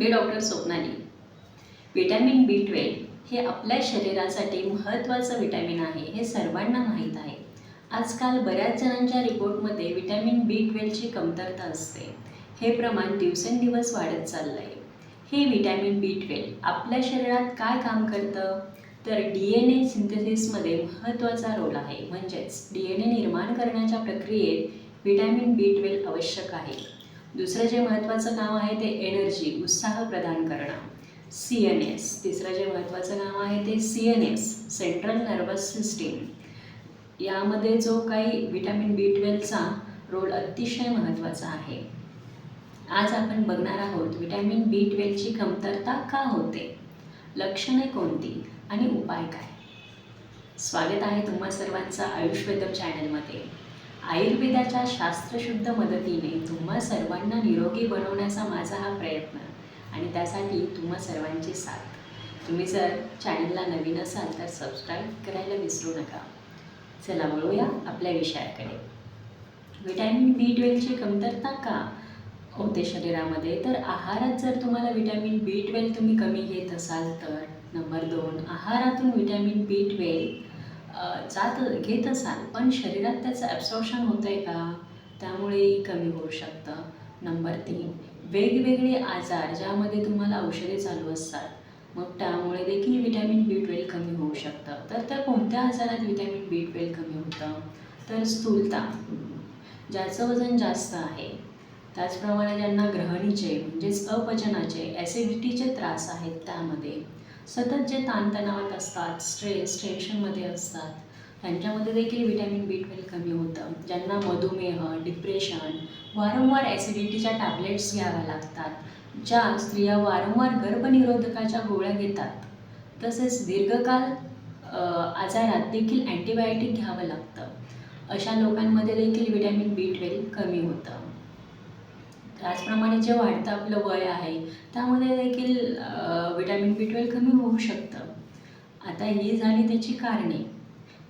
मी doctor Swapnali vitamin B twelve हे आपल्या शरीरासाठी महत्त्वाचं विटॅमिन आहे हे सर्वांना माहीत आहे. आजकाल बऱ्याच जणांच्या रिपोर्टमध्ये विटॅमिन बी ट्वेल्वची कमतरता असते. हे प्रमाण दिवसेंदिवस वाढत चाललं आहे हे विटॅमिन बी ट्वेल्व आपल्या शरीरात काय काम करतं? तर डी एन ए सिंथेसिसमध्ये महत्त्वाचा रोल आहे. म्हणजेच डी एन ए निर्माण करण्याच्या प्रक्रियेत विटॅमिन बी ट्वेल्व आवश्यक आहे. दुसरं जे महत्त्वाचं नाव आहे ते एनर्जी उत्साह प्रदान करणं. सी एन एस तिसरं जे महत्त्वाचं नाव आहे ते C N S central nervous system यामध्ये जो काही विटॅमिन बी ट्वेल्वचा रोल अतिशय महत्त्वाचा आहे. आज आपण बघणार आहोत विटॅमिन बी ट्वेल्वची कमतरता का होते? लक्षणे कोणती आणि उपाय काय? स्वागत आहे तुम्हा सर्वांचं आयुष्वेदम चॅनलमध्ये आयुर्वेदाच्या शास्त्रशुद्ध मदतीने तुम्हा सर्वांना निरोगी बनवण्याचा माझा हा प्रयत्न आणि त्यासाठी तुम्हा सर्वांची साथ. तुम्ही जर चॅनलला नवीन असाल तर सबस्क्राईब करायला विसरू नका. चला वळूया आपल्या विषयाकडे. विटॅमिन बी ट्वेल्वची कमतरता का होते शरीरामध्ये? तर आहारात जर तुम्हाला विटॅमिन बी ट्वेल्व तुम्ही कमी घेत असाल तर नंबर दोन आहारातून विटॅमिन बी ट्वेल्व जात घेत असाल पण शरीरात त्याचं ॲब्सॉर्प्शन होतं आहे का? त्यामुळेही कमी होऊ शकतं. नंबर तीन वेगवेगळे आजार ज्यामध्ये तुम्हाला औषधे चालू असतात मग त्यामुळे देखील विटॅमिन बी ट्वेल्व कमी होऊ शकतं. तर त्या कोणत्या आजारात विटॅमिन बी ट्वेल्व कमी होतं? तर स्थूलता ज्याचं वजन जास्त आहे त्याचप्रमाणे ज्यांना ग्रहणीचे म्हणजेच अपचनाचे ॲसिडिटीचे त्रास आहेत त्यामध्ये सतत जे ताणतणावात असतात स्ट्रेस टेन्शनमध्ये असतात त्यांच्यामध्ये देखील विटॅमिन बी ट्वेल्व कमी होतं. ज्यांना मधुमेह डिप्रेशन वारंवार ॲसिडिटीच्या टॅबलेट्स घ्याव्या लागतात ज्या स्त्रिया वारंवार गर्भनिरोधकाच्या गोळ्या घेतात. तसेच दीर्घकाल आजारात देखील अँटीबायोटिक घ्यावं लागतं. अशा लोकांमध्ये देखील विटॅमिन बी ट्वेल्व कमी होतं. त्याचप्रमाणे जे वाढतं आपलं वय आहे त्यामध्ये देखील विटॅमिन बी ट्वेल्व कमी होऊ शकतं. आता ही झाली त्याची कारणे.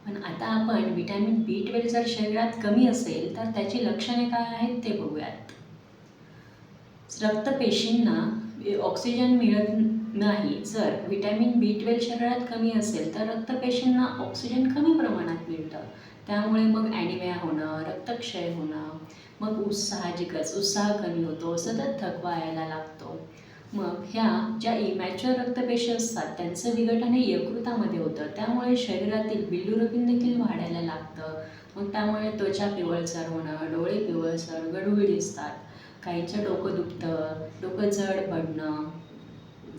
पण आता आपण विटॅमिन बी ट्वेल्व जर शरीरात कमी असेल तर त्याची लक्षणे काय आहेत ते बघूयात. रक्तपेशींना ऑक्सिजन मिळत नाही. जर विटॅमिन बी ट्वेल्व शरीरात कमी असेल तर रक्तपेशींना ऑक्सिजन कमी प्रमाणात मिळतं. त्यामुळे मग ॲनिमिया होणं रक्तक्षय होणं मग उत्साहाजिकच उत्साह कमी होतो सतत थकवा यायला लागतो. मग ह्या ज्या इमॅच्युअर रक्तपेशी असतात त्यांचं विघटन हे यकृतामध्ये होतं. त्यामुळे शरीरातील बिल्युरबिन देखील वाढायला लागतं. मग त्यामुळे त्वचा पिवळसर होणं डोळे पिवळसर गडूळ दिसतात. काहींचं डोकं दुखतं डोकं जड पडणं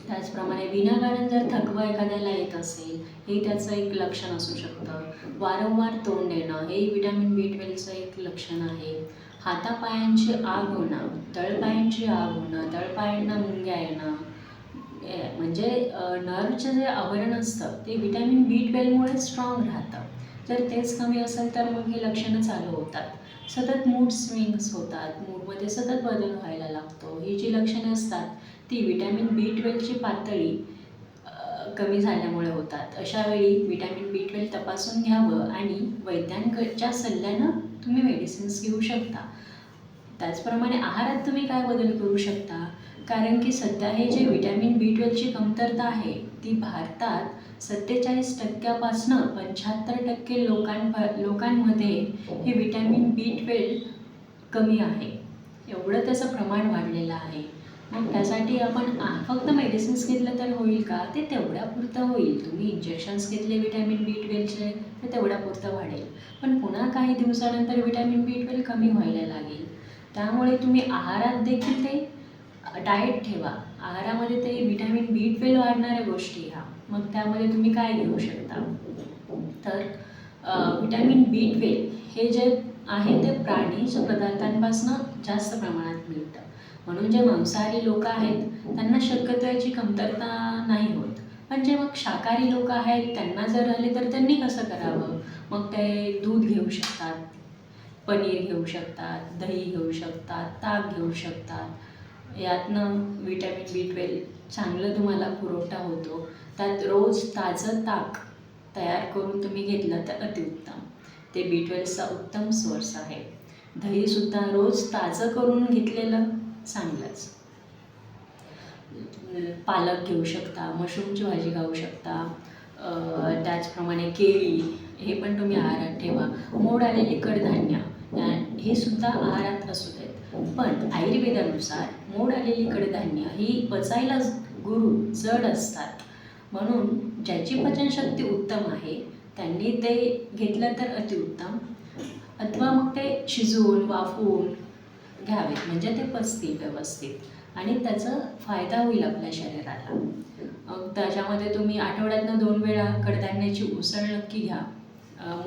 त्याचप्रमाणे विनाकारण जर थकवा एखाद्याला येत असेल हे त्याचं एक लक्षण असू शकतं. वारंवार तोंड येणं हे विटॅमिन बी ट्वेल्वचं एक लक्षण आहे. हातापायांची आग होणं तळपायांची आग होणं तळपायांना मुंग्या येणं म्हणजे नर्वचं जे आवरण असतं ते विटॅमिन बी ट्वेल्वमुळे स्ट्रॉंग राहतं. जर तेच कमी असेल तर मग हे लक्षणं चालू होतात. सतत मूड स्विंग्स होतात मूडमध्ये सतत बदल व्हायला लागतो. ही जी लक्षणे असतात ती विटॅमिन बी ट्वेल्वची पातळी कमी झाल्यामुळे होतात. अशावेळी विटॅमिन बी ट्वेल्व तपासून घ्यावं आणि वैद्यांकडच्या सल्ल्यानं तुम्ही मेडिसिन्स घेऊ शकता. त्याचप्रमाणे आहारात तुम्ही काय बदल करू शकता? कारण की सध्या हे जे विटॅमिन बी ट्वेल्वची कमतरता आहे ती भारतात सत्तेचाळीस टक्क्यापासनं पंच्याहत्तर टक्के लोकांप लोकांमध्ये हे विटॅमिन बी ट्वेल्व कमी आहे. एवढं त्याचं प्रमाण वाढलेलं आहे. मग त्यासाठी आपण फक्त मेडिसिन्स घेतलं तर होईल का? ते तेवढ्यापुरतं होईल. तुम्ही इंजेक्शन्स घेतले विटॅमिन बी ट्वेल्वचे तर तेवढ्यापुरतं वाढेल. पण पुन्हा काही दिवसानंतर विटॅमिन बी ट्वेल्व कमी व्हायला लागेल. त्यामुळे तुम्ही आहारात देखील ते डाएट ठेवा. आहारामध्ये ते विटॅमिन बी ट्वेल्व वाढणाऱ्या गोष्टी घ्या. मग त्यामध्ये तुम्ही काय घेऊ शकता? तर विटॅमिन बी ट्वेल्व हे जे आहे ते प्राणीज पदार्थांपासून जास्त प्रमाणात मिळतं. म्हणून जे मांसाहारी लोक आहेत त्यांना शक्यतो याची कमतरता नाही होत. पण जे मग शाकाहारी लोक आहेत त्यांना जर आले तर त्यांनी कसं करावं? मग ते दूध घेऊ शकतात पनीर घेऊ शकतात दही घेऊ शकतात ताक घेऊ शकतात. यातनं विटॅमिन बी ट्वेल्व चांगलं तुम्हाला पुरवठा होतो. त्यात रोज ताजं ताक तयार करून तुम्ही घेतलं तर अतिउत्तम. ते बी ट्वेल्वचा उत्तम सोर्स आहे. दहीसुद्धा रोज ताजं करून घेतलेलं चांगलंच. पालक घेऊ शकता मशरूमची भाजी खाऊ शकता त्याचप्रमाणे केळी हे पण तुम्ही आहारात ठेवा. मोड आलेली कडधान्य हे सुद्धा आहारात असू देत. पण आयुर्वेदानुसार मोड आलेली कडधान्य ही पचायला गुरु जड असतात. म्हणून ज्याची पचनशक्ती उत्तम आहे त्यांनी ते घेतलं तर अतिउत्तम. अथवा मग ते शिजवून वाफवून घ्यावेत. म्हणजे ते पचतील व्यवस्थित. आणि त्याचा फायदा होईल आपल्या शरीराला. मग त्याच्यामध्ये तुम्ही आठवड्यातनं दोन वेळा कडधान्याची उसळ नक्की घ्या.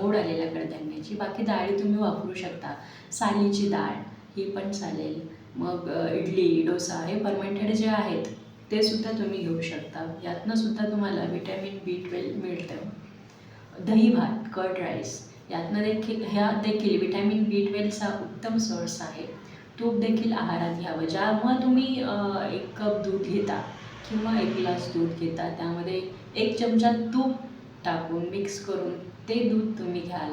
मोड आलेल्या कडधान्याची. बाकी डाळी तुम्ही वापरू शकता. सालीची डाळ ही पण चालेल. मग इडली डोसा हे फर्मेंटेड जे आहेत ते सुद्धा तुम्ही घेऊ शकता. यातनं सुद्धा तुम्हाला विटॅमिन बी ट्वेल्व मिळतं दही भात कर्ड राईस यातनं देखील ह्या देखील विटॅमिन बी ट्वेल्वचा उत्तम सोर्स आहे. तूप देखील आहारात घ्यावं. ज्यामुळे तुम्ही एक कप दूध घेता किंवा एक ग्लास दूध घेता त्यामध्ये एक चमचा तूप टाकून मिक्स करून ते दूध तुम्ही घ्याल.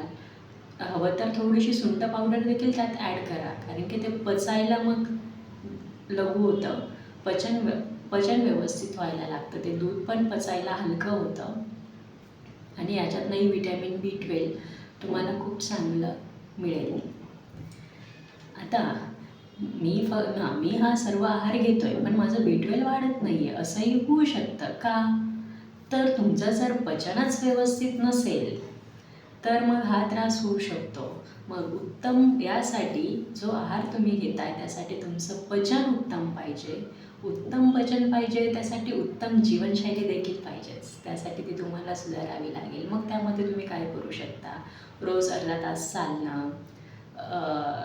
हवं तर थोडीशी सुंठ पावडर देखील त्यात ॲड करा कारण की ते पचायला मग लघु होतं. पचन व्य पचन व्यवस्थित व्हायला लागतं. ते दूध पण पचायला हलकं होतं. आणि याच्यातनंही विटॅमिन बी ट्वेल्व तुम्हाला खूप चांगलं मिळेल. आता मी फ ना मी हा सर्व आहार घेतो आहे पण माझं बी ट्वेल्व वाढत नाही आहे असंही होऊ शकतं का? तर तुमचं जर पचनच व्यवस्थित नसेल तर मग हा त्रास होऊ शकतो. मग उत्तम यासाठी जो आहार तुम्ही घेताय त्यासाठी तुमचं पचन उत्तम पाहिजे. उत्तम पचन पाहिजे त्यासाठी उत्तम जीवनशैली देखील पाहिजेच. त्यासाठी ती तुम्हाला सुधारावी लागेल. मग त्यामध्ये तुम्ही काय करू शकता? रोज अर्धा तास चालणं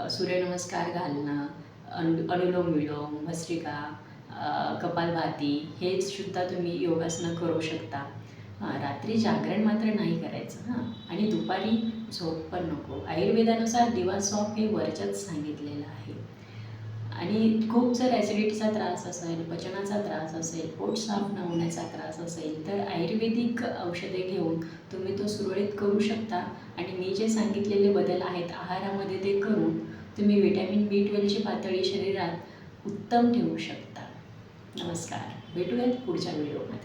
सूर्यनमस्कार घालणं अनु अनुलोम विलोम भस्त्रिका कपालभाती हे सुद्धा तुम्ही योगासनं करू शकता. रात्री जागरण मात्र नाही करायचं हां. आणि दुपारी झोप पण नको. आयुर्वेदानुसार दिवा सॉप हे वरच्याच सांगितलेलं आहे. आणि खूप जर ॲसिडिटीचा त्रास असेल पचनाचा त्रास असेल पोट साफ न होण्याचा त्रास असेल तर आयुर्वेदिक औषधे घेऊन तुम्ही तो सुरळीत करू शकता. आणि मी जे सांगितलेले बदल आहेत आहारामध्ये ते करून तुम्ही विटॅमिन बी ट्वेल्वची पातळी शरीरात उत्तम ठेवू शकता. नमस्कार. भेटूयात पुढच्या व्हिडिओमध्ये.